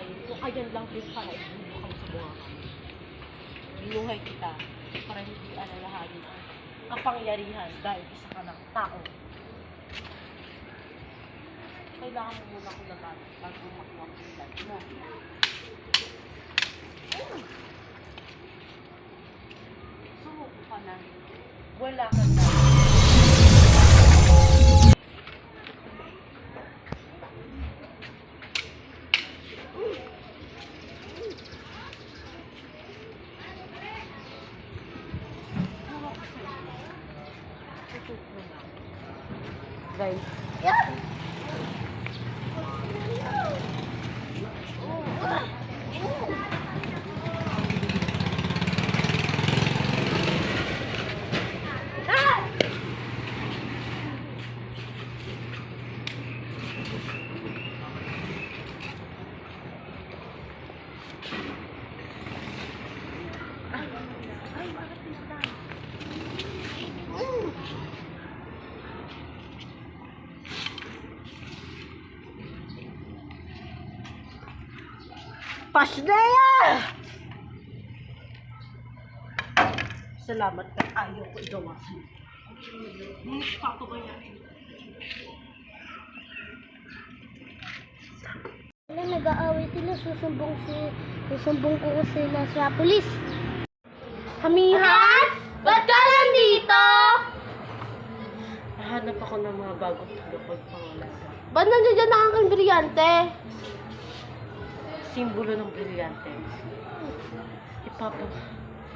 ka na ibubukang sa bunga kami. Binuhay kita para hindi alalahanin ang kapangyarihan dahil isa ka ng tao. Kailangan mo muna ko labanan bago makuha ang bilang mo. Sumuko ka na. Wala ka na. Guys. Pasleya! Salamat ka. Ayaw ko igawa sa'yo. Hmm, papabayain. Wala, nag-aaway sila. Susumbong si... Susumbong ko sila sa pulis. Hamihan! Ba't ka nandito? Nahanap ako ng mga bagong tagapagpangalaga. Ba't nandiyan dyan ang aking brilyante? Simbolo ng brilyante. Ipapa,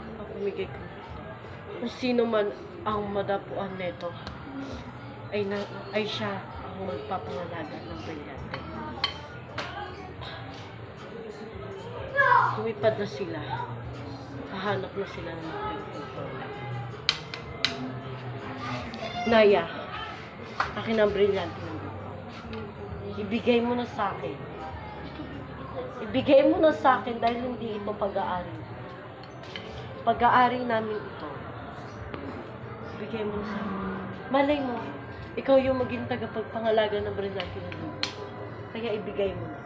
ipapamigay ko. Kung sino man ang madapuan nito, ay, na, ay siya ang magpapangalaga ng brilyante. Lumipad na sila. Hahanap na sila ng mga tagapagpangalaga. Naya, akin ang brilyante ng. Ibigay mo na sa akin. Ibigay mo na sa akin dahil hindi ito pag-aari. Pag-aari namin ito. Ibigay mo na sa akin. Malay mo, ikaw yung maging tagapagpangalaga ng buko. Kaya ibigay mo na.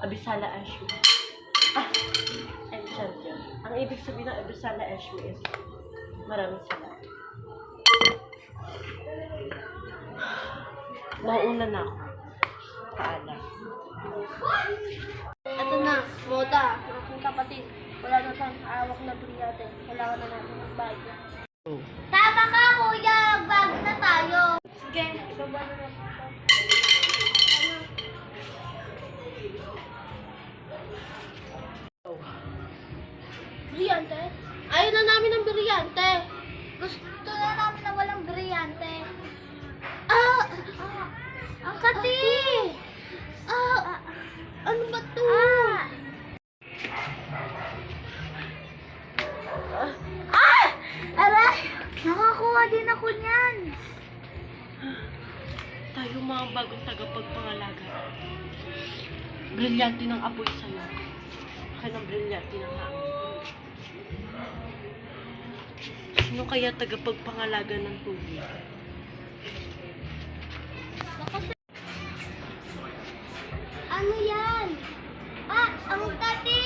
Abisala Ashmi. Ah! Champion. Ang ibig sabihin ng Abisala Ashmi is maraming salamat. Mauuna na ako. Paalam. Ito na, moda, ang aking kapatid. Wala na pang awak na brilyante. Kailangan na natin ng bag. Oh. Tama ka, kuya! Brilyante? Ayaw na namin ng brilyante. Gusto na namin na walang brilyante. Ah! ah ang kati! Ah! ano ba to? Ah! Aray! Nakakuha din ako niyan. Tayo mga bagong tagapagpangalaga. Brilyante ng apoy sa'yo. Akin ang brilyante ng hangin. Sino kaya tagapagpangalaga ng tubig? Ano yan? Ah, ang kati!